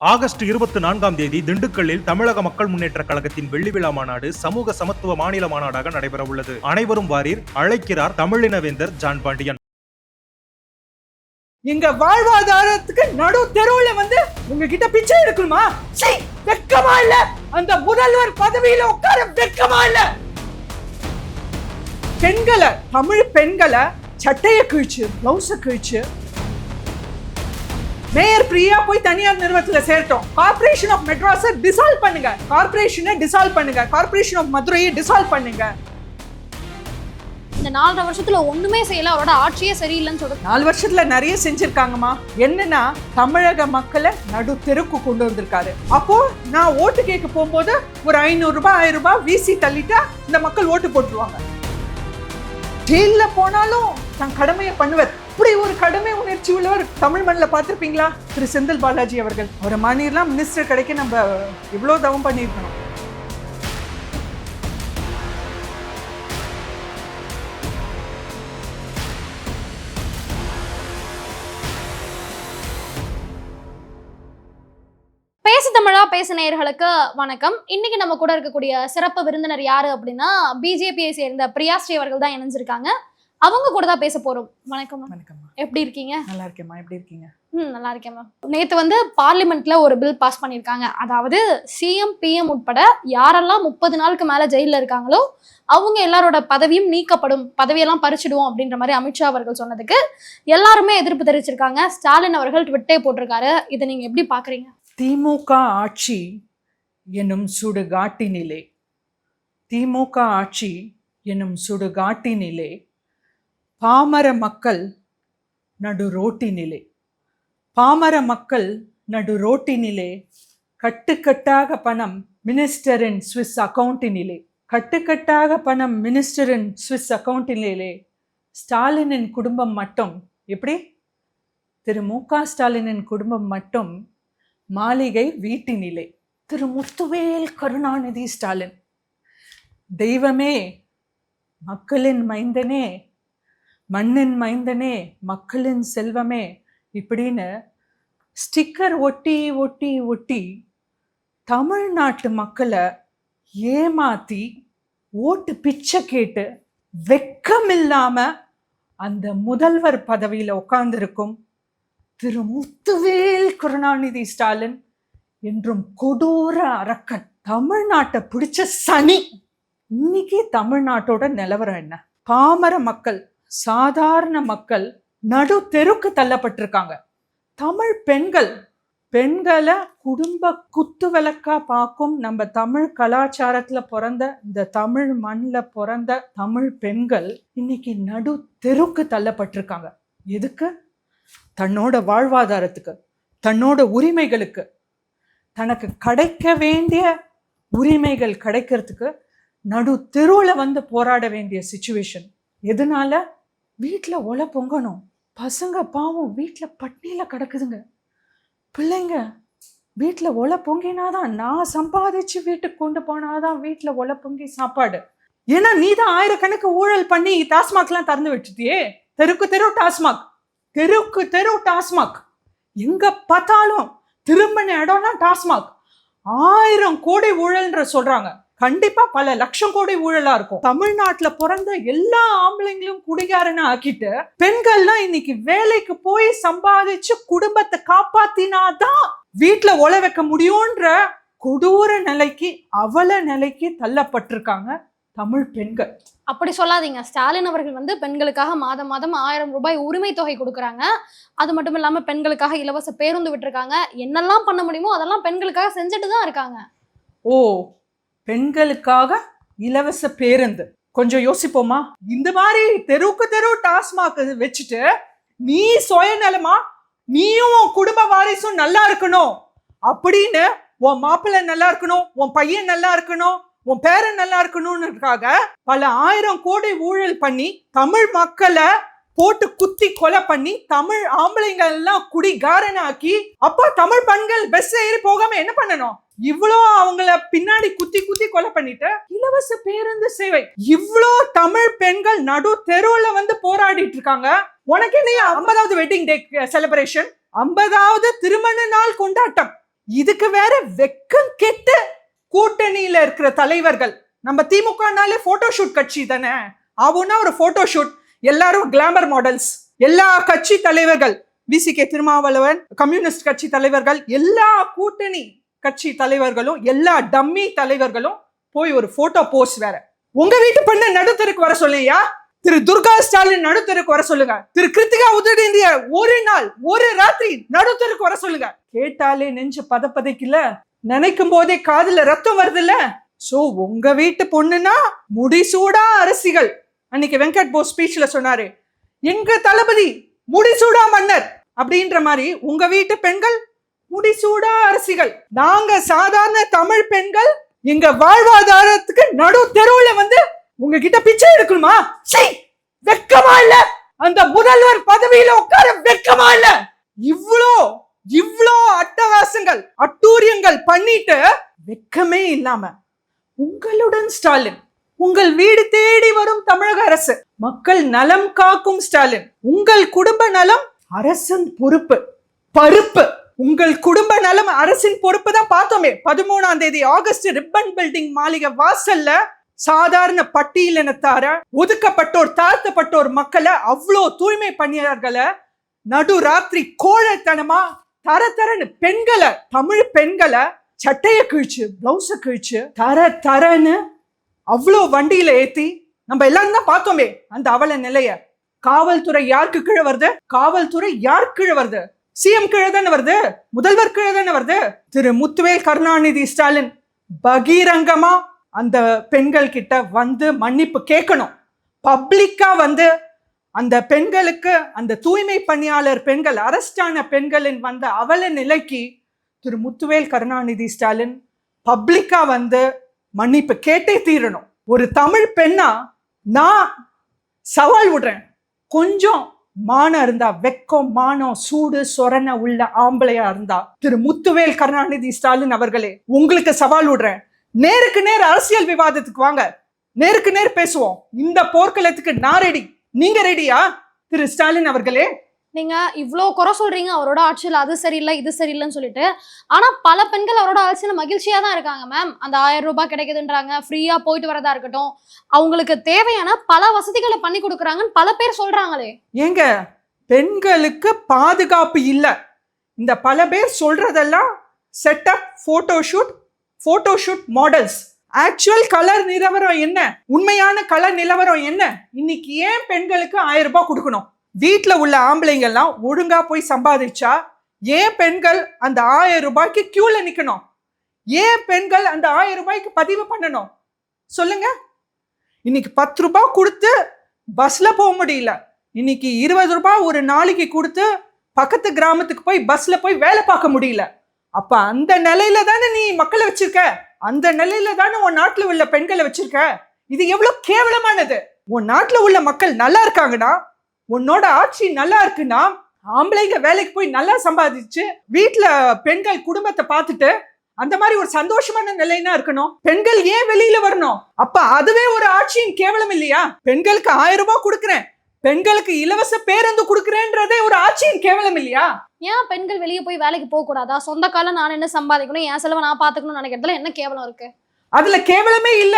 August இருபத்தி நான்காம் தேதி திண்டுக்கல்லில் தமிழக மக்கள் முன்னேற்ற கழகத்தின் வெள்ளி விழா மாநாடு சமூக சமத்துவ மாநில மாநாடாக நடைபெற உள்ளது அனைவரும் வாரீர். அழைக்கிறார் தமிழினவேந்தர் ஜான் பாண்டியன். எங்க வாழ்வாதாரத்துக்கு நடு தெருவுல வந்து உங்ககிட்ட பிச்சை எடுக்கணுமா? வெக்கமா இல்ல. அந்த முதல்வர் பதவியில உட்கார வெக்கமா இல்ல. பெண்களை தமிழ் பெண்களை சட்டையை கிழிச்சு பிளவுஸ கிழிச்சு மேயர் பிரியா போய் தனியார் நிறுவனத்துல சேர்த்தோம் கார்ப்பரேஷன் ஆஃப் மெட்ராஸை டிசால்வ் பண்ணுங்க. கார்ப்பரேஷனை டிசால்வ் பண்ணுங்க. கார்ப்பரேஷன் ஆஃப் மதுரையை டிசால்வ் பண்ணுங்க. இந்த நாலரை வருஷத்துல ஒண்ணுமே செய்யல. அவரோட ஆட்சியே சரியில்லைன்னு சொல்றது நாலு வருஷத்துல நிறைய செஞ்சிருக்காங்கம்மா. என்னன்னா தமிழக மக்களை நடு தெருக்கு கொண்டு வந்திருக்காரு. அப்போ நான் ஓட்டு கேட்க போகும்போது ஒரு ஐநூறு ரூபாய் ஆயிரம் ரூபாய் வீசி தள்ளிட்டா இந்த மக்கள் ஓட்டு போட்டுருவாங்க. ஜெயில போனாலும் தன் கடமையை பண்ணுவார். இப்படி ஒரு கடுமை உணர்ச்சி உள்ளவர் தமிழ் மண்ணில் பார்த்திருப்பீங்களா? திரு செந்தில் பாலாஜி அவர்கள். அவரை மாநிலம் மினிஸ்டர் கிடைக்க நம்ம இவ்வளோ தவம் பண்ணியிருக்கணும். பேசு தமிழா பேசு நேயர்களுக்கு வணக்கம். இன்னைக்கு நம்ம கூட இருக்கக்கூடிய சிறப்பு விருந்தினர் யாரு அப்படின்னா பிஜேபியை சேர்ந்த பிரியாஸ்ரீ அவர்கள் தான் இணைஞ்சிருக்காங்க. அவங்க கூட தான் பேச போறோம். வணக்கம் ma'am. வணக்கம்மா எப்படி இருக்கீங்க? நல்லா இருக்கேம்மா எப்படி இருக்கீங்க? ம் நல்லா இருக்கேன் மேம் நேற்று வந்து பார்லிமெண்ட்ல ஒரு பில் பாஸ் பண்ணியிருக்காங்க. அதாவது சிஎம் பிஎம் உட்பட யாரெல்லாம் முப்பது நாளுக்கு மேல ஜெயிலில் இருக்காங்களோ அவங்க எல்லாரோட பதவியும் நீக்கப்படும். பதவியெல்லாம் பறிச்சிடுவோம் அப்படின்ற மாதிரி அமித்ஷா அவர்கள் சொன்னதுக்கு எல்லாருமே எதிர்ப்பு தெரிவிச்சிருக்காங்க. ஸ்டாலின் அவர்கள் ட்விட்டே போட்டிருக்காரு. இதை நீங்க எப்படி பாக்குறீங்க? திமுக ஆட்சி எனும் சுடுகாட்டினிலே. திமுக ஆட்சி எனும் சுடுகாட்டினிலே. பாமர மக்கள் நடு ரோட்டினிலே. பாமர மக்கள் நடு ரோட்டினிலே. கட்டுக்கட்டாக பணம் மினிஸ்டரின் சுவிஸ் அக்கவுண்டினிலே. கட்டுக்கட்டாக பணம் மினிஸ்டரின் சுவிஸ் அக்கவுண்டினிலே. ஸ்டாலினின் குடும்பம் மட்டும் எப்படி? திரு மு க ஸ்டாலினின் குடும்பம் மட்டும் மாளிகை வீட்டினிலே. திரு முத்துவேல் கருணாநிதி ஸ்டாலின். தெய்வமே மக்களின் மைந்தனே மண்ணின் மைந்தனே மக்களின் செல்வமே இப்படின்னு ஸ்டிக்கர் ஒட்டி ஒட்டி ஒட்டி தமிழ்நாட்டு மக்களை ஏமாத்தி ஓட்டு பிச்சை கேட்டு வெக்கமில்லாம அந்த முதல்வர் பதவியில் உட்கார்ந்திருக்கும் திரு முத்துவேல் கருணாநிதி ஸ்டாலின் என்றும் கொடூர அரக்கன். தமிழ்நாட்டை பிடிச்ச சனி. இன்னைக்கு தமிழ்நாட்டோட நிலவரம் என்ன? பாமர மக்கள் சாதாரண மக்கள் நடு தெருக்கு தள்ளப்பட்டிருக்காங்க. தமிழ் பெண்கள் பெண்களை குடும்ப குத்து விளக்கா பார்க்கும் நம்ம தமிழ் கலாச்சாரத்துல பிறந்த இந்த தமிழ் மண்ணில் பிறந்த தமிழ் பெண்கள் இன்னைக்கு நடு தெருக்கு தள்ளப்பட்டிருக்காங்க. எதுக்கு? தன்னோட வாழ்வாதாரத்துக்கு தன்னோட உரிமைகளுக்கு. தனக்கு கிடைக்க வேண்டிய உரிமைகள் கிடைக்கிறதுக்கு நடு தெருவில் வந்து போராட வேண்டிய சுச்சுவேஷன் எதனால? வீட்டில் ஒலை பொங்கணும். பசங்க பாவம் வீட்டில் பட்னியில் கிடக்குதுங்க. பிள்ளைங்க வீட்டில் ஒலை பொங்கினாதான் நான் சம்பாதிச்சு வீட்டுக்கு கொண்டு போனாதான் வீட்டில் ஒலை பொங்கி சாப்பாடு. ஏன்னா நீ தான் ஆயிரக்கணக்கு ஊழல் பண்ணி டாஸ்மாக்லாம் திறந்து வச்சுட்டியே. தெருக்கு தெரு டாஸ்மாக். தெருக்கு தெரு டாஸ்மாக். எங்க பார்த்தாலும் திரும்பின இடம்னா டாஸ்மாக். ஆயிரம் கோடி ஊழல்ன்ற சொல்றாங்க. கண்டிப்பா பல லட்சம் கோடி ஊழலா இருக்கும். தமிழ்நாட்டுல பிறந்த எல்லா ஆம்பளைங்களும் குடிகாரனை ஆக்கிட்டு பெண்கள்லாம் இன்னைக்கு வேலைக்கு போய் சம்பாதிச்சு குடும்பத்தை காப்பாத்தினாதான் வீட்டுல ஒலை வைக்க முடியும்ன்ற கொடூர நிலைக்கு அவல நிலைக்கு தள்ளப்பட்டிருக்காங்க தமிழ் பெண்கள். அப்படி சொல்லாதீங்க. ஸ்டாலின் அவர்கள் வந்து பெண்களுக்காக மாதம் மாதம் ஆயிரம் ரூபாய் உரிமை தொகை கொடுக்குறாங்க. அது மட்டும் இல்லாம பெண்களுக்காக இலவச பேருந்து விட்டுருக்காங்க. என்னெல்லாம் பண்ண முடியுமோ அதெல்லாம் பெண்களுக்காக செஞ்சுட்டு தான் இருக்காங்க. ஓ பெண்களுக்காக இலவச பேருந்து. கொஞ்சம் யோசிப்போமா? இந்த மாதிரி தெருவுக்கு தெரு டாஸ்மாக் வச்சுட்டு நீ சுயநலமா நீயும் உன் குடும்ப வாரிசும் நல்லா இருக்கணும். அப்படின்னு உன் மாப்பிள்ளை நல்லா இருக்கணும் உன் பையன் நல்லா இருக்கணும் உன் பேரன் நல்லா இருக்கணும்னுக்காக பல ஆயிரம் கோடி ஊழல் பண்ணி தமிழ் மக்களை போட்டு குத்தி கொலை பண்ணி தமிழ் ஆம்பளைங்க எல்லாம் குடிகாரனாக்கி அப்போ தமிழ் பெண்கள் பஸ் ஏறி போகாம என்ன பண்ணணும்? இவ்வளோ அவங்கள பின்னாடி குத்தி குத்தி கொலை பண்ணிட்டு இலவச பேருந்து சேவை. இவ்வளோ தமிழ் பெண்கள் நடு தெருவில் வந்து போராடிட்டு இருக்காங்க. உனக்கு என்ன ஐம்பதாவது வெட்டிங் டே செலிப்ரேஷன் ஐம்பதாவது திருமண நாள் கொண்டாட்டம். இதுக்கு வேற வெக்கம் கெட்ட கூட்டணியில இருக்கிற தலைவர்கள். நம்ம திமுகனாலே போட்டோ ஷூட் கட்சி தானே? அவனா ஒரு போட்டோ ஷூட் எல்லாரும் கிளாமர் மாடல்ஸ் எல்லா கட்சி தலைவர்கள் விசிகே திருமாவளவன் கம்யூனிஸ்ட் கட்சி தலைவர்கள் எல்லா கூட்டணி கட்சி தலைவர்களும் எல்லா டம்மி தலைவர்களும் போய் ஒரு போட்டோ போஸ் வேற. உங்க வீட்டு பெண்ணை நடுத்தருக்கு வர சொல்லியா? திரு துர்கா ஸ்டாலின் நடுத்தருக்கு வர சொல்லுங்க. திரு கிருத்திகா உதயநிதிய ஒரு நாள் ஒரு ராத்திரி நடுத்தருக்கு வர சொல்லுங்க. கேட்டாலே நெஞ்சு பதப்பதைக்குல நினைக்கும் போதே காதுல ரத்தம் வருதுல்ல சோ உங்க வீட்டு பொண்ணுன்னா முடிசூடா அரசிகள். அன்னைக்கு வெங்கட் போஸ் ஸ்பீச்ல சொன்னாரு எங்க தளபதி முடிசூடா மன்னர். அப்படின்ற மாதிரி உங்க வீட்டு பெண்கள் முடிசூடா அரசிகள். நாங்க சாதாரண தமிழ் பெண்கள் எங்க வாழ்வாதாரத்துக்கு நடு தெருவுல வந்து உங்ககிட்ட பிச்சை எடுக்கணுமா? சரி வெக்கமா இல்ல! அந்த முதல்வர் பதவியில உட்கார வெக்கமா இல்ல! இவ்வளோ இவ்வளோ அட்டகாசங்கள் அட்டூரியங்கள் பண்ணிட்டு வெக்கமே இல்லாம உங்களுடன் ஸ்டாலின் உங்கள் வீடு தேடி வரும் தமிழக அரசு. மக்கள் நலம் காக்கும் ஸ்டாலின். உங்கள் குடும்ப நலம் அரசின் பொறுப்பு. பருப்பு. உங்கள் குடும்ப நலம் அரசின் பொறுப்பு தான் பார்த்தோமே. பதிமூணாம் தேதி ஆகஸ்ட் ரிப்பன் பில்டிங் மாளிகை வாசல்ல சாதாரண பட்டியலினத்தார ஒதுக்கப்பட்டோர் தாழ்த்தப்பட்டோர் மக்களை அவ்வளோ தூய்மை பணியாளர்களை நடு ராத்திரி கோழைத்தனமா தர தரன்னு பெண்களை தமிழ் பெண்களை சட்டையை கிழிச்சு பிளவுஸை கிழிச்சு தர தரன்னு அவ்வளோ வண்டியில ஏத்தி நம்ம எல்லாரும் தான் பார்த்தோமே அந்த அவல நிலைய. காவல்துறை யாருக்கு கீழே வருது? காவல்துறை யார் கீழே வருது? சிஎம் கீழே தானே வருது? முதல்வர் கீழே தானே வருது? திரு முத்துவேல் கருணாநிதி ஸ்டாலின் பகீரங்கமா அந்த பெண்கள் கிட்ட வந்து மன்னிப்பு கேட்கணும். பப்ளிக்கா வந்து அந்த பெண்களுக்கு அந்த தூய்மை பணியாளர் பெண்கள் அரஸ்டான பெண்களின் வந்த அவல நிலைக்கு திரு முத்துவேல் கருணாநிதி ஸ்டாலின் பப்ளிக்கா வந்து மன்னிப்பு கேட்டே தீரணும். ஒரு தமிழ் பெண்ணா நான் சவால் விடுறேன். கொஞ்சம் மானம் இருந்தா வெக்கம் மானம் சூடு சொரண உள்ள ஆம்பளையா இருந்தா திரு முத்துவேல் கருணாநிதி ஸ்டாலின் அவர்களே உங்களுக்கு சவால் விடுறேன். நேருக்கு நேர் அரசியல் விவாதத்துக்கு வாங்க. நேருக்கு நேர் பேசுவோம். இந்த போர்க்களத்துக்கு நான் ரெடி நீங்க ரெடியா திரு ஸ்டாலின் அவர்களே நீங்க இவ்வளோ குறை சொல்றீங்க அவரோட ஆட்சியில் அது சரியில்லை இது சரியில்லைன்னு சொல்லிட்டு. ஆனா பல பெண்கள் அவரோட ஆட்சியில் மகிழ்ச்சியா தான் இருக்காங்க மேம் அந்த ஆயிரம் ரூபாய் கிடைக்குதுன்றாங்க ஃப்ரீயா போயிட்டு வரதா இருக்கட்டும். அவங்களுக்கு தேவையான பல வசதிகளை பண்ணி கொடுக்குறாங்கன்னு பல பேர் சொல்றாங்களே. ஏங்க பெண்களுக்கு பாதுகாப்பு இல்லை. இந்த பல பேர் சொல்றதெல்லாம் setup photoshoot photoshoot models actual colour நிலவரம் என்ன? உண்மையான கலர் நிலவரம் என்ன? இன்னைக்கு ஏன் பெண்களுக்கு ஆயிரம் ரூபாய் கொடுக்கணும்? வீட்டில் உள்ள ஆம்பளைங்கள்லாம் ஒழுங்கா போய் சம்பாதிச்சா ஏன் பெண்கள் அந்த ஆயிரம் ரூபாய்க்கு கியூல நிக்கணும்? ஏன் பெண்கள் அந்த ஆயிரம் ரூபாய்க்கு பதிவு பண்ணணும்? சொல்லுங்க. இன்னைக்கு பத்து ரூபாய் கொடுத்து பஸ்ல போக முடியல. இன்னைக்கு இருபது ரூபாய் ஒரு நாளைக்கு கொடுத்து பக்கத்து கிராமத்துக்கு போய் பஸ்ல போய் வேலை பார்க்க முடியல. அப்ப அந்த நிலையில தானே நீ மக்களை வச்சிருக்க? அந்த நிலையில தானே உன் நாட்டில் உள்ள பெண்களை வச்சிருக்க? இது எவ்வளவு கேவலமானது. உன் நாட்டில் உள்ள மக்கள் நல்லா இருக்காங்கன்னா உன்னோட ஆட்சி நல்லா இருக்குன்னா ஆம்பளைங்க வேலைக்கு போய் நல்லா சம்பாதிச்சு வீட்ல பெண்கள் குடும்பத்தை பார்த்துட்டு அந்த மாதிரி ஒரு சந்தோஷமான நிலைனா இருக்கணும். பெண்கள் ஏன் வெளியில வரணும்? அப்ப அதுவே ஒரு ஆட்சியின் கேவலம் இல்லையா? பெண்களுக்கு ஆயிரம் ரூபாய் கொடுக்குறேன். பெண்களுக்கு இலவச பேருந்து கொடுக்குறேன்றதே ஒரு ஆட்சியின் கேவலம் இல்லையா? ஏன் பெண்கள் வெளியே போய் வேலைக்கு போக கூடாதா? சொந்த காலம் நான் என்ன சம்பாதிக்கணும்? என் செலவை நான் பாத்துக்கணும்னு நினைக்கிறதுல என்ன கேவலம் இருக்கு? அதுல கேவலமே இல்ல.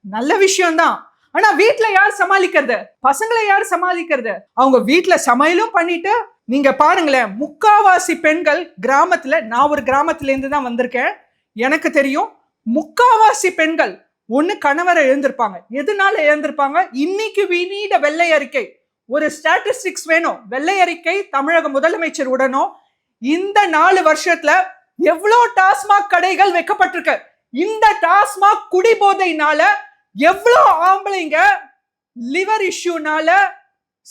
நல்ல விஷயம்தான். ஆனா வீட்டுல யார் சமாளிக்கிறது? பசங்களை யார் சமாளிக்கிறது? அவங்க வீட்டுல சமையலும் பண்ணிட்டு நீங்க பாருங்களேன் முக்காவாசி பெண்கள் கிராமத்துல நான் ஒரு கிராமத்துல இருந்து தான் வந்திருக்கேன். எனக்கு தெரியும் முக்காவாசி பெண்கள் ஒண்ணு கணவரை எழுந்திருப்பாங்க எதனால எழுந்திருப்பாங்க இன்னைக்கு வீணீட வெள்ளை அறிக்கை. ஒரு ஸ்டாட்டிஸ்டிக்ஸ் வேணும். வெள்ளை அறிக்கை தமிழக முதலமைச்சர் உடனும். இந்த நாலு வருஷத்துல எவ்வளோ டாஸ்மாக் கடைகள் வைக்கப்பட்டிருக்கு? இந்த டாஸ்மாக் குடிபோதைனால எவ்வளோ ஆம்பளைங்க லிவர் இஷ்யூனால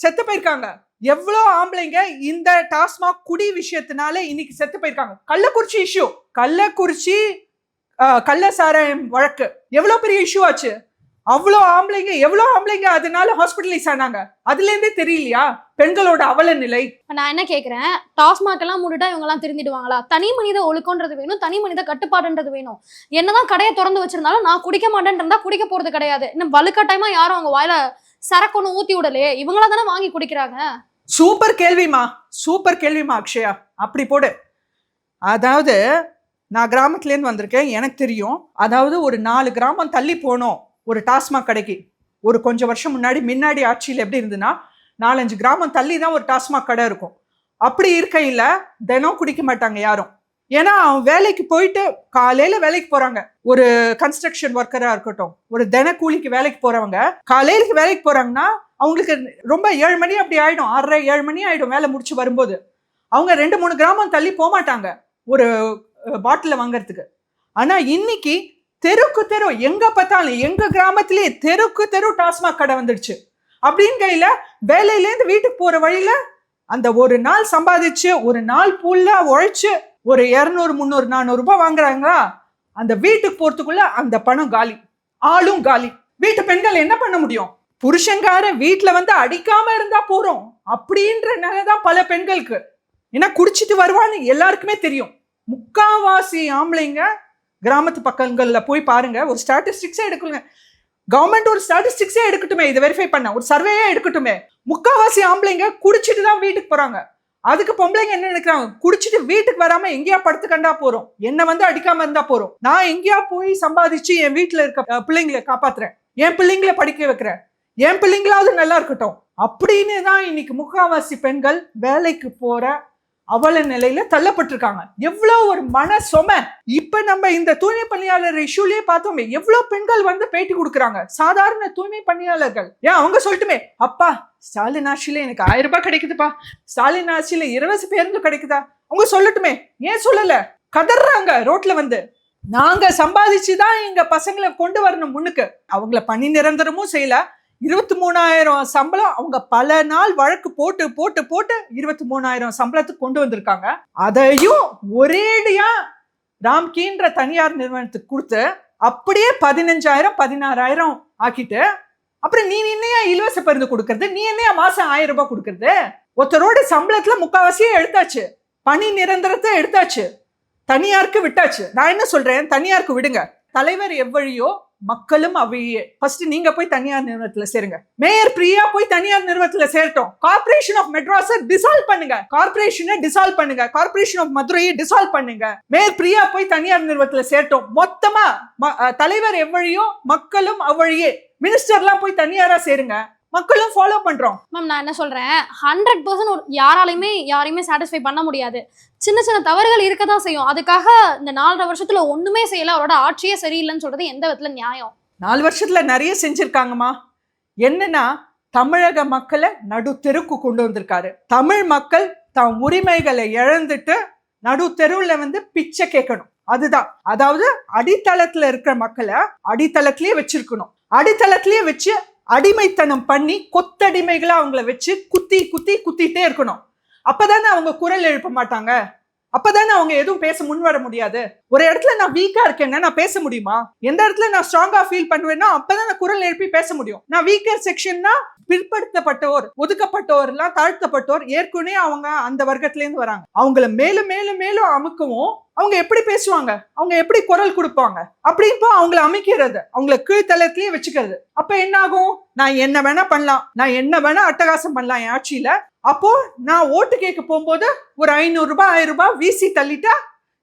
செத்து போயிருக்காங்க. எவ்வளோ ஆம்பளைங்க இந்த டாஸ்மாக் குடி விஷயத்தினால இன்னைக்கு செத்து போயிருக்காங்க. கள்ளக்குறிச்சி இஷ்யூ கள்ளக்குறிச்சி கள்ள சாராயம் வழக்கு. எவ்வளோ பெரிய இஷ்யூ ஆச்சு? அவ்வளோ ஆம்பளைங்க எவ்வளோ ஆம்பளைங்க அதனால ஹாஸ்பிட்டலைஸ் ஆனாங்க. அதுல இருந்தே தெரியலையா? பெண்களோட அவல நிலை. நான் என்ன கேக்குறேன்? டாஸ்மாக் எல்லாம் மூடிட்டா இவங்க எல்லாம் திருந்திடுவாங்களா? தனி மனித ஒழுக்கம்ன்றது வேணும் தனி மனித கட்டுப்பாடுன்றது வேணும். என்னதான் கடையை திறந்து வச்சிருந்தாலும் நான் குடிக்க மாட்டேன்னு இருந்தா குடிக்க போறது கிடையாது. இன்னும் வலுக்கட்டாயமா யாரும் அவங்க வாயில சரக்கு ஒண்ணு ஊத்தி விடலையே இவங்களா தானே வாங்கி குடிக்கிறாங்க? சூப்பர் கேள்விமா. சூப்பர் கேள்விமா அக்ஷயா. அப்படி போடு. அதாவது நான் கிராமத்துலேருந்து வந்திருக்கேன் எனக்கு தெரியும். அதாவது ஒரு நாலு கிராமம் தள்ளி போனோம். ஒரு டாஸ்மாக் கடைக்கு. ஒரு கொஞ்சம் வருஷம் முன்னாடி முன்னாடி ஆட்சியில் எப்படி இருந்ததுன்னா நாலஞ்சு கிராமம் தள்ளி தான் ஒரு டாஸ்மாக் கடை இருக்கும். அப்படி இருக்கையில் தினம் குடிக்க மாட்டாங்க யாரும். ஏன்னா அவன் வேலைக்கு போயிட்டு காலையில வேலைக்கு போறாங்க. ஒரு கன்ஸ்ட்ரக்ஷன் ஒர்க்கரா இருக்கட்டும் ஒரு தின கூலிக்கு வேலைக்கு போறவங்க காலையிலுக்கு வேலைக்கு போறாங்கன்னா அவங்களுக்கு ரொம்ப ஏழு மணி அப்படி ஆயிடும். ஆறரை ஏழு மணி ஆயிடும் வேலை முடிச்சு வரும்போது. அவங்க ரெண்டு மூணு கிராமம் தள்ளி போக மாட்டாங்க ஒரு பாட்டில் வாங்குறதுக்கு. ஆனா இன்னைக்கு தெருக்கு தெரு எங்க பார்த்தாலும் எங்க கிராமத்திலேயே தெருக்கு தெரு டாஸ்மாக் கடை வந்துடுச்சு. அப்படின்னு கையில வேலையிலேருந்து வீட்டுக்கு போற வழியில அந்த ஒரு நாள் சம்பாதிச்சு ஒரு நாள் புல்ல உழைச்சு ஒரு இரநூறு முந்நூறு நானூறு ரூபாய் வாங்குறாங்களா? அந்த வீட்டுக்கு போறதுக்குள்ள அந்த பணம் காலி ஆளும் காலி. வீட்டு பெண்கள் என்ன பண்ண முடியும்? புருஷங்கார வீட்டுல வந்து அடிக்காம இருந்தா போறோம். அப்படின்ற நிலைதான் பல பெண்களுக்கு. ஏன்னா குடிச்சிட்டு வருவான்னு எல்லாருக்குமே தெரியும். முக்காவாசி ஆம்பளைங்க கிராமத்து பக்கங்களில் போய் பாருங்க ஒரு ஸ்டாட்டிஸ்டிக்ஸே எடுக்கலுங்க கவர்மெண்ட் ஒரு ஸ்டாட்டிஸ்டிக்ஸே எடுக்கட்டுமே இதை வெரிஃபை பண்ண ஒரு சர்வேயே எடுக்கட்டுமே. முக்காவாசி ஆம்பளைங்க குடிச்சிட்டு தான் வீட்டுக்கு போறாங்க. அதுக்கு பொம்பளைங்க என்ன நினைக்கிறாங்க? குடிச்சிட்டு வீட்டுக்கு வராம எங்கேயா படுத்து கண்டா போறோம். என்ன வந்து அடிக்காம இருந்தா போறோம். நான் எங்கேயா போய் சம்பாதிச்சு என் வீட்டுல இருக்க பிள்ளைங்களை காப்பாத்துறேன். என் பிள்ளைங்களை படிக்க வைக்கிறேன். என் பிள்ளைங்களாவது நல்லா இருக்கட்டும். அப்படின்னு தான் இன்னைக்கு முக்காவாசி பெண்கள் வேலைக்கு போற அவல நிலையில தள்ளப்பட்டிருக்காங்க. எவ்வளவு ஒரு மன சொம. இப்ப நம்ம இந்த தூய்மை பணியாளர் இஷ்யூலயே பார்த்தோமே எவ்வளவு பெண்கள் வந்து பேட்டி கொடுக்குறாங்க. சாதாரண தூய்மை பணியாளர்கள். ஏன் அவங்க சொல்லட்டுமே? அப்பா ஸ்டாலின் ஆட்சியில எனக்கு ஆயிரம் ரூபாய் கிடைக்குதுப்பா. ஸ்டாலின் ஆட்சியில இருபது பேருந்து கிடைக்குதா? அவங்க சொல்லட்டுமே? ஏன் சொல்லல? கதறாங்க ரோட்ல வந்து. நாங்க சம்பாதிச்சு தான் எங்க பசங்களை கொண்டு வரணும் முன்னுக்கு. அவங்கள பணி நிரந்தரமும் செய்யல. இருபத்தி மூணாயிரம் சம்பளம் அவங்க பல நாள் வழக்கு போட்டு போட்டு போட்டு இருபத்தி மூணாயிரம் சம்பளத்துக்கு கொண்டு வந்திருக்காங்க. அதையும் ஒரேடியா ராம்கீன்ற தனியார் நிறுவனத்துக்கு கொடுத்து அப்படியே பதினஞ்சாயிரம் பதினாறாயிரம் ஆக்கிட்டு அப்புறம் நீ என்னையா இலவச பருந்து கொடுக்கறது? நீ என்னையா மாசம் ஆயிரம் ரூபாய் கொடுக்கறது? ஒருத்தரோட சம்பளத்துல முக்காவாசியே எடுத்தாச்சு. பணி நிரந்தரத்தை எடுத்தாச்சு. தனியாருக்கு விட்டாச்சு. நான் என்ன சொல்றேன்? தனியாருக்கு விடுங்க. தலைவர் எவ்வழியோ மக்களும் அவையே ஃபர்ஸ்ட் நீங்க போய் தனியார் நிறுவனத்துல சேருங்க. மேயர் பிரியா போய் தனியார் நிறுவனத்துல சேரட்டும். கார்ப்பரேஷன் ஆஃப் மெட்ராஸை டிசால்வ் பண்ணுங்க. கார்ப்பரேஷனை டிசால்வ் பண்ணுங்க. கார்ப்பரேஷன் ஆஃப் மதுரையை டிசால்வ் பண்ணுங்க. மேயர் பிரியா போய் தனியார் நிறுவனத்துல சேரட்டும். மொத்தமா ம- தலைவர் எவ்வழியோ மக்களும் அவ்வழியே மினிஸ்டர்லாம் போய் தனியாரா சேருங்க. மக்களும் ஃபாலோ பண்றோம். மேம் நான் என்ன சொல்றேன்? ஹண்ட்ரட் பர்சன்ட் யாராலையுமே யாரையுமே சாட்டிஸ்ஃபை பண்ண முடியாது. சின்ன சின்ன தவறுகள் இருக்க தான் செய்யும். அதுக்காக இந்த நாலரை வருஷத்துல ஒண்ணுமே செய்யல. அவரோட ஆட்சியே சரியில்லைன்னு சொல்றது எந்த விதத்துல நியாயம்? நாலு வருஷத்துல நிறைய செஞ்சிருக்காங்கம்மா. என்னன்னா தமிழக மக்களை நடு தெருக்கு கொண்டு வந்திருக்காரு. தமிழ் மக்கள் தம் உரிமைகளை இழந்துட்டு நடு தெருவுல வந்து பிச்சை கேட்கணும். அதுதான். அதாவது அடித்தளத்துல இருக்கிற மக்களை அடித்தளத்திலேயே வச்சிருக்கணும். அடித்தளத்திலேயே வச்சு அடிமைத்தனம் பண்ணி கொத்தடிமைகளாக அவங்கள வச்சு குத்தி குத்தி குத்திட்டே இருக்கணும். அப்பதானே அவங்க குரல் எழுப்ப மாட்டாங்க? அப்பதானே அவங்க எதுவும் பேச முன் வர முடியாது? ஒரு இடத்துல நான் வீக்கா இருக்கேன்னா நான் பேச முடியுமா? எந்த இடத்துல நான் ஸ்ட்ராங்கா ஃபீல் பண்ணுவேன்னா அப்பதான் நான் குரல் எழுப்பி பேச முடியும். நான் வீக்கர் செக்ஷன்னா பிற்படுத்தப்பட்டோர் ஒதுக்கப்பட்டோர் எல்லாம் தாழ்த்தப்பட்டோர் ஏற்கனவே அவங்க அந்த வர்க்கத்துல இருந்து வராங்க. அவங்கள மேலும் மேலும் மேலும் அமுக்கவும் அவங்க எப்படி பேசுவாங்க? அவங்க எப்படி குரல் கொடுப்பாங்க? அப்படின்போ அவங்கள அமைக்கிறது. அவங்கள கீழ்த்தளத்திலேயே வச்சுக்கிறது. அப்ப என்ன ஆகும் நான் என்ன வேணா பண்ணலாம். நான் என்ன வேணா அட்டகாசம் பண்ணலாம் என் ஆட்சியில. அப்போ நான் ஓட்டு கேட்க போகும்போது ஒரு ஐநூறு ரூபாய் ஆயிரம் ரூபாய் வீசி தள்ளிட்டா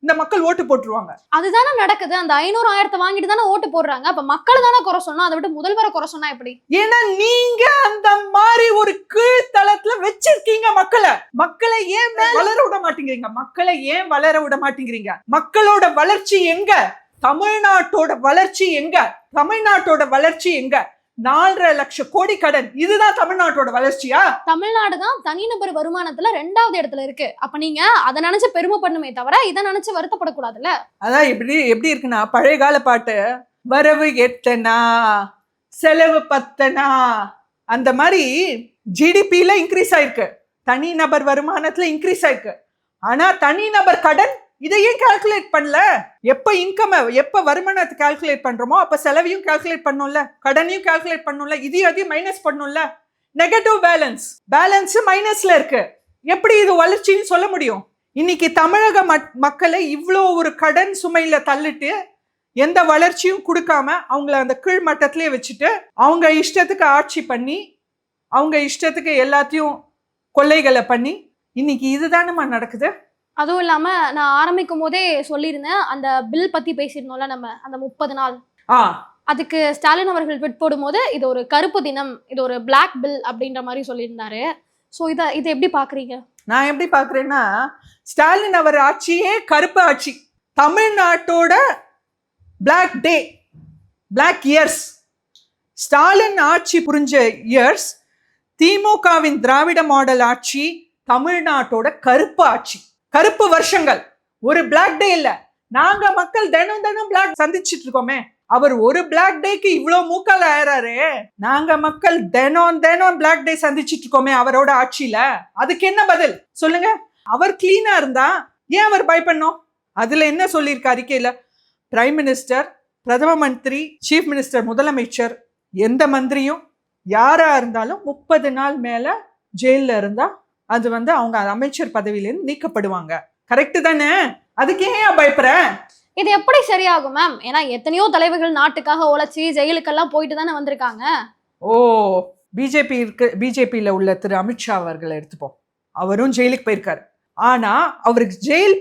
இந்த மக்கள் ஓட்டு போட்டுருவாங்க. அதுதானே நடக்குது. அந்த ஐநூறு ஆயிரத்தை வாங்கிட்டு தானே ஓட்டு போடுறாங்க. அப்ப மக்கள் தானே குறை சொன்னா? அதை விட்டு முதல்வரை குறை சொன்னா எப்படி? ஏன்னா நீங்க அந்த மாதிரி ஒரு கீழ்த்தளத்துல வச்சிருக்கீங்க மக்களை. மக்களை ஏன் வளர விட மாட்டேங்கிறீங்க? மக்களை ஏன் வளர விட மாட்டேங்கிறீங்க? மக்களோட வளர்ச்சி எங்க? தமிழ்நாட்டோட வளர்ச்சி எங்க? தமிழ்நாட்டோட வளர்ச்சி எங்க? நாலரை லட்சம் கோடி கடன். இதுதான் தமிழ்நாட்டோட வளர்ச்சியா? தமிழ்நாடு தான் தனிநபர் வருமானத்துல ரெண்டாவது இடத்துல இருக்கு. அப்ப நீங்க அதை நினைச்சு பெருமை பண்ணுமே தவிர இதை நினைச்சு வருத்தப்படக்கூடாதுல்ல? அதான் எப்படி எப்படி இருக்குன்னா பழைய கால பாட்டு வரவு எட்டனா செலவு பத்தனா அந்த மாதிரி ஜிடிபியில இன்க்ரீஸ் ஆயிருக்கு. தனிநபர் வருமானத்துல இன்க்ரீஸ் ஆயிருக்கு. ஆனா தனிநபர் கடன் இதையும் கால்குலேட் பண்ணல. எப்ப இன்கம் எப்ப வருமானத்தை கால்குலேட் பண்றோமோ அப்ப செலவையும் கால்குலேட் பண்ணும்ல. கடனையும் கால்குலேட் பண்ணும்ல. இதையும் அதையும் மைனஸ் பண்ணும்ல. நெகட்டிவ் பேலன்ஸ் பேலன்ஸ் மைனஸ்ல இருக்கு. எப்படி இது வளர்ச்சின்னு சொல்ல முடியும்? இன்னைக்கு தமிழக மக்- மக்களை இவ்வளோ ஒரு கடன் சுமையில தள்ளிட்டு எந்த வளர்ச்சியும் கொடுக்காம அவங்கள அந்த கீழ் மட்டத்திலே வச்சுட்டு அவங்க இஷ்டத்துக்கு ஆட்சி பண்ணி அவங்க இஷ்டத்துக்கு எல்லாத்தையும் கொள்ளைகளை பண்ணி இன்னைக்கு இதுதானம்மா நடக்குது? அதுவும் இல்லாம நான் ஆரம்பிக்கும் போதே சொல்லியிருந்தேன் அந்த பில் பத்தி பேசியிருந்தோம்ல நம்ம அந்த முப்பது நாள். ஆ. அதுக்கு ஸ்டாலின் அவர்கள் ட்விட் போடும்போது இது ஒரு கருப்பு தினம் இது ஒரு பிளாக் பில் அப்படின்ற மாதிரி சொல்லியிருந்தாரு. ஸோ இதை இதை எப்படி பாக்குறீங்க? நான் எப்படி பார்க்குறேன்னா ஸ்டாலின் அவர் ஆட்சியே கருப்பு ஆட்சி. தமிழ்நாட்டோட black day black years Stalin ஆட்சி புரிஞ்ச இயர்ஸ் திமுகவின் திராவிட மாடல் ஆட்சி தமிழ்நாட்டோட கருப்பு ஆட்சி. கருப்பு வருஷங்கள். ஒரு பிளாக் டே இல்ல. நாங்க மக்கள் தினம் தினம் பிளாக் சந்திச்சிட்டு இருக்கோமே. அவர் ஒரு பிளாக் டேக்கு இவ்வளோ மூக்கால் ஆயிறாரு. நாங்க மக்கள் தினம் தினம் பிளாக் டே சந்திச்சிட்டு இருக்கோமே அவரோட ஆட்சியில. அதுக்கு என்ன பதில்? சொல்லுங்க. அவர் கிளீனா இருந்தா ஏன் அவர் பயப்படணும்? அதுல என்ன சொல்லியிருக்க அறிக்கையில? பிரைம் மினிஸ்டர் பிரதம மந்திரி சீஃப் மினிஸ்டர் முதலமைச்சர் எந்த மந்திரியும் யாரா இருந்தாலும் முப்பது நாள் மேல ஜெயிலில் இருந்தா அது வந்து அவங்க அமைச்சர் பதவியிலேருந்து நீக்கப்படுவாங்க. கரெக்ட் தானே? அதுக்கு ஏன் பயப்படுற இது எப்படி சரியாகும் மேம் ஏன்னா எத்தனையோ தலைவர்கள் நாட்டுக்காக உழைச்சி ஜெயிலுக்கெல்லாம் போயிட்டு தானே வந்திருக்காங்க. ஓ பிஜேபி இருக்கு பிஜேபியில் உள்ள திரு அமித்ஷா அவர்களை எடுத்துப்போம். அவரும் ஜெயிலுக்கு போயிருக்காரு. ஆனா அவருக்கு ஜெயில்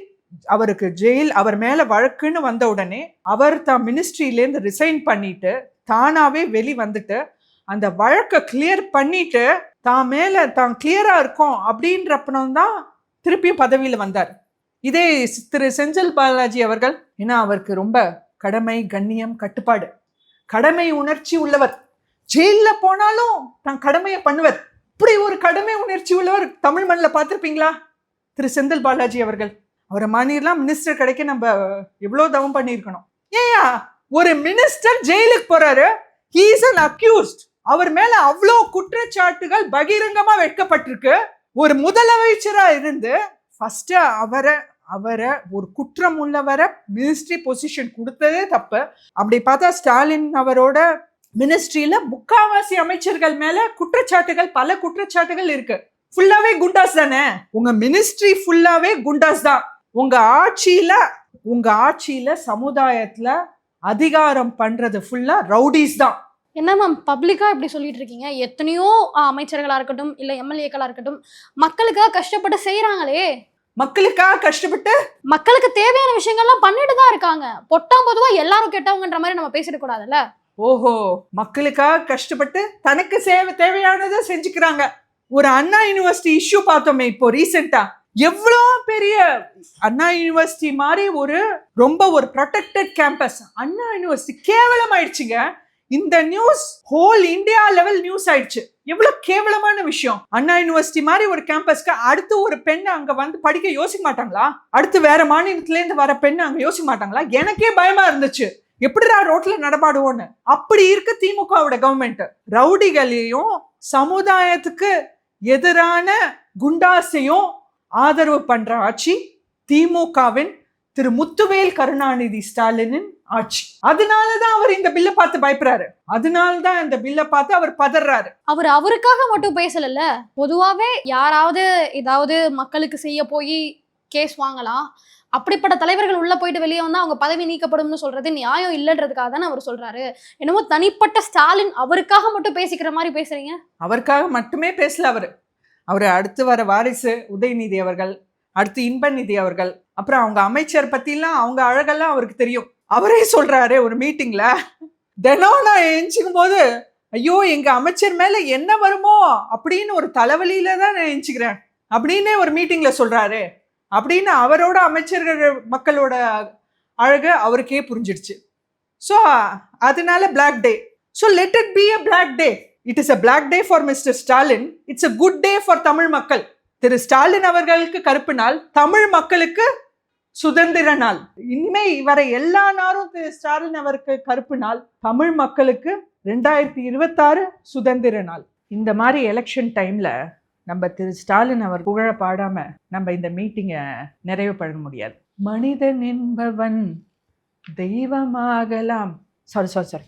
அவருக்கு ஜெயில் அவர் மேல வழக்குன்னு வந்த உடனே அவர் தான் மினிஸ்ட்ரியிலேருந்து ரிசைன் பண்ணிட்டு தானாவே வெளி வந்துட்டு அந்த வழக்கை கிளியர் பண்ணிட்டு தான் மேலே தான் கிளியராக இருக்கும் அப்படின்றப்பனம் தான் திருப்பியும் பதவியில் வந்தார். இதே திரு செஞ்சல் பாலாஜி அவர்கள் ஏன்னா அவருக்கு ரொம்ப கடமை கண்ணியம் கட்டுப்பாடு. கடமை உணர்ச்சி உள்ளவர். ஜெயிலில் போனாலும் தான் கடமையை பண்ணுவர். இப்படி ஒரு கடமை உணர்ச்சி உள்ளவர் தமிழ் மண்ணில் பார்த்துருப்பீங்களா? திரு செந்தில் பாலாஜி அவர்கள். அவரை மாநிலம் மினிஸ்டர் கிடைக்க நம்ம எவ்வளோ தவம் பண்ணியிருக்கணும். ஏயா ஒரு மினிஸ்டர் ஜெயிலுக்கு போகிறாரு ஹீ இஸ் அன் அக்யூஸ்ட் அவர் மேல அவ்வளோ குற்றச்சாட்டுகள் பகிரங்கமா வைக்கப்பட்டிருக்கு. ஒரு முதலமைச்சரா இருந்து ஃபர்ஸ்ட் அவரை அவரை ஒரு குற்றம் உள்ளவரை மினிஸ்ட்ரி பொசிஷன் கொடுத்ததே தப்பு. அப்படி பார்த்தா ஸ்டாலின் அவரோட மினிஸ்ட்ரியில முக்காவாசி அமைச்சர்கள் மேல குற்றச்சாட்டுகள் பல குற்றச்சாட்டுகள் இருக்கு. ஃபுல்லாவே குண்டாஸ் தானே? உங்க மினிஸ்ட்ரி ஃபுல்லாவே குண்டாஸ் தான். உங்க ஆட்சியில உங்க ஆட்சியில சமுதாயத்துல அதிகாரம் பண்றது ஃபுல்லா ரவுடிஸ் தான். என்ன மேம் பப்ளிக்கா இப்படி சொல்லிட்டு இருக்கீங்க? எத்தனையோ ஆஹ், அமைச்சர்களா இருக்கட்டும் இல்ல எம்எல்ஏக்களா இருக்கட்டும் மக்களுக்காக கஷ்டப்பட்டு செய்யறாங்களே மக்களுக்காக கஷ்டப்பட்டு? மக்களுக்கு தேவையான விஷயங்கள்லாம் பண்ணிட்டு தான் இருக்காங்க. பொட்டாம் பொதுவா எல்லாரும் கெட்டவங்கன்ற மாதிரி நம்ம பேசிடக் கூடாதுல்ல? ஓஹோ மக்களுக்காக கஷ்டப்பட்டு தனக்கு சேவை தேவையானதை செஞ்சுக்கிறாங்க. ஒரு அண்ணா யூனிவர்சிட்டி இஷ்யூ பார்த்தோமே இப்போ ரீசெண்டா எவ்வளோ பெரிய அண்ணா யூனிவர்சிட்டி மாதிரி ஒரு ரொம்ப ஒரு ப்ரொடெக்டட் கேம்பஸ் அண்ணா யூனிவர்சிட்டி கேவலமாயிடுச்சுங்க. இந்த news whole India level news ஆயிடுச்சு. எவ்வளவு கேவலமான விஷயம். அண்ணா யூனிவர்சிட்டி மாதிரி ஒரு கேம்பஸ்க்கு அடுத்து ஒரு பெண் அங்க வந்து படிக்க யோசிக்க மாட்டாங்களா? அடுத்து வேற மாநிலத்துல இருந்து வர பெண் அங்க யோசிக்க மாட்டாங்களா? எனக்கே பயமா இருந்துச்சு. எப்படிடா ரோட்ல நடமாடுவோன்னு. அப்படி இருக்கு திமுகவோட கவர்மெண்ட் ரவுடிகளையும் சமுதாயத்துக்கு எதிரான குண்டாசையும் ஆதரவு பண்ற ஆட்சி திமுகவின் திரு முத்துவேல் கருணாநிதி ஸ்டாலினின் ஆட்சி அதனாலதான் அவர் இந்த பில்லை பார்த்து பயப்படுறாரு. அதனாலதான் இந்த பில்லை பார்த்து அவர் பதறாரு. அவர் அவருக்காக மட்டும் பேசலல்ல. பொதுவாவே யாராவது ஏதாவது மக்களுக்கு செய்ய போய் கேஸ் வாங்கலாம். அப்படிப்பட்ட தலைவர்கள் உள்ள போயிட்டு வெளியே வந்தா அவங்க பதவி நீக்கப்படும்னு சொல்றது நியாயம் இல்லைன்றதுக்காக தானே அவர் சொல்றாரு. என்னமோ தனிப்பட்ட ஸ்டாலின் அவருக்காக மட்டும் பேசிக்கிற மாதிரி பேசுறீங்க? அவருக்காக மட்டுமே பேசல அவரு. அவர் அடுத்து வர வாரிசு உதயநிதி அவர்கள் அடுத்து இன்பநிதி அவர்கள் அப்புறம் அவங்க அமைச்சர் பத்திலாம் அவங்க அழகெல்லாம் அவருக்கு தெரியும். அவரே சொல்றாரு ஒரு மீட்டிங்ல தினம் நான் எழுச்சிக்கும் போது ஐயோ எங்க அமைச்சர் மேல என்ன வருமோ அப்படின்னு ஒரு தலைவலியில தான் நான் எழுச்சிக்கிறேன் அப்படின்னே ஒரு மீட்டிங்ல சொல்றாரு. அப்படின்னு அவரோட அமைச்சர்கள் மக்களோட அழகு அவருக்கே புரிஞ்சிடுச்சு. ஸோ அதனால black day so let it be a black day it is a black day for mister Stalin it's a good day for Tamil மக்கள். திரு ஸ்டாலின் அவர்களுக்கு கருப்பு நாள் தமிழ் மக்களுக்கு சுதந்திர நாள். இனிமே வர எல்லா நாளும் திரு ஸ்டாலின் அவருக்கு கருப்பு நாள். தமிழ் மக்களுக்கு ரெண்டாயிரத்தி இருபத்தாறு சுதந்திர நாள். இந்த மாதிரி எலெக்ஷன் டைம்ல நம்ம திரு ஸ்டாலின் அவர் புகழ பாடாம நம்ம இந்த மீட்டிங்கை நிறைவு பண்ண முடியாது. மனிதன் என்பவன் தெய்வமாகலாம். சாரி சாரி சாரி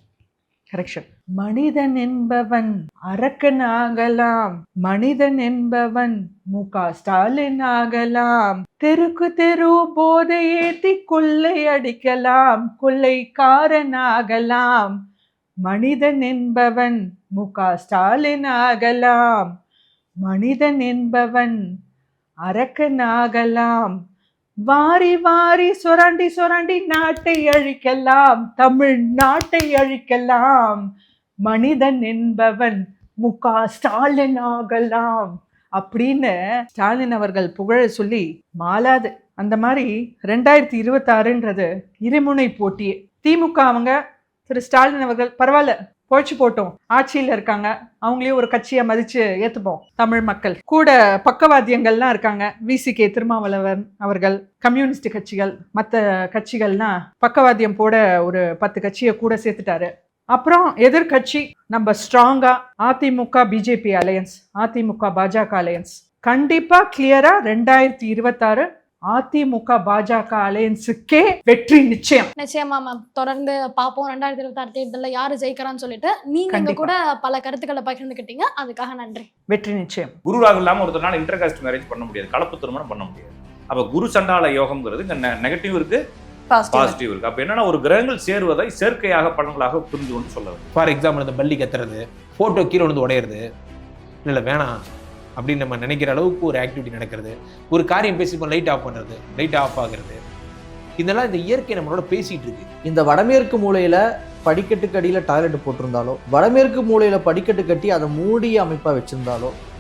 கரெக்ஷன் மனிதன் என்பவன் அரக்கன் ஆகலாம் மனிதன் என்பவன் மு க ஸ்டாலின் ஆகலாம் தெருக்கு தெரு போதை ஏத்தி கொள்ளை அடிக்கலாம். கொள்ளைக்காரன் ஆகலாம் மனிதன் என்பவன் மு க ஸ்டாலின் ஆகலாம் மனிதன் என்பவன் அரக்கன் ஆகலாம் வாரி வாரி சுரண்டி சுரண்டி நாட்டை அழிக்கலாம் தமிழ் நாட்டை அழிக்கலாம். மனிதன் என்பவன் முகா ஸ்டாலின் ஆகலாம். அப்படின்னு ஸ்டாலின் அவர்கள் புகழ சொல்லி மாலாது. அந்த மாதிரி ரெண்டாயிரத்தி இருபத்தாறுன்றது இருமுனை போட்டியே. திமுக அவங்க திரு ஸ்டாலின் அவர்கள் பரவாயில்ல. பொழைச்சு போட்டோம். ஆட்சியில் இருக்காங்க. அவங்களையும் ஒரு கட்சியை மதித்து ஏற்றுப்போம் தமிழ் மக்கள். கூட பக்கவாத்தியங்கள்லாம் இருக்காங்க. விசிகே திருமாவளவன் அவர்கள் கம்யூனிஸ்ட் கட்சிகள் மற்ற கட்சிகள்னா பக்கவாத்தியம் போட ஒரு பத்து கட்சியை கூட சேர்த்துட்டாரு. அப்புறம் எதிர்க்கட்சி நம்ம ஸ்ட்ராங்காக AIADMK BJP alliance AIADMK BJP alliance கண்டிப்பாக கிளியராக ரெண்டாயிரத்தி இருபத்தாறு அதிமுக பாஜக அலையன்ஸுக்கே வெற்றி நிச்சயம். நிச்சயமா மேம் தொடர்ந்து பார்ப்போம். ரெண்டாயிரத்தி இருபத்தாறு தேர்தலில் யாரு ஜெயிக்கிறான்னு சொல்லிட்டு நீங்க. கூட பல கருத்துக்களை பகிர்ந்துக்கிட்டீங்க அதுக்காக நன்றி. வெற்றி நிச்சயம். குரு ராகு இல்லாமல் ஒருத்தனால இன்டர் காஸ்ட் மேரேஜ் பண்ண முடியாது. கலப்பு திருமணம் பண்ண முடியாது. அப்போ குரு சண்டால யோகம்ங்கிறது இங்க நெகட்டிவ் இருக்கு பாசிட்டிவ் இருக்கு. அப்போ என்னன்னா ஒரு கிரகங்கள் சேருவதை சேர்க்கையாக பலன்களாக புரிஞ்சு கொண்டு சொல்ல ஃபார் எக்ஸாம்பிள் இந்த பள்ளி கத்துறது ஃபோட்டோ கீழே வந்து உடையிறது. இல்லை வேணாம். அப்படின்னு நம்ம நினைக்கிற அளவுக்கு ஒரு ஆக்டிவிட்டி நடக்கிறது. ஒரு காரியம் பேசிப்போம் லைட் ஆஃப் பண்ணுறது லைட் ஆஃப் ஆகுறது. இதெல்லாம் இந்த இயற்கை நம்மளோட பேசிட்டு இருக்கு. இந்த வடமேற்கு மூலையில படிக்கட்டுக்கு அடியில் டாய்லெட் போட்டிருந்தாலோ வடமேற்கு மூலையில படிக்கட்டு கட்டி அதை மூடிய அமைப்பா வச்சிருந்தாலோ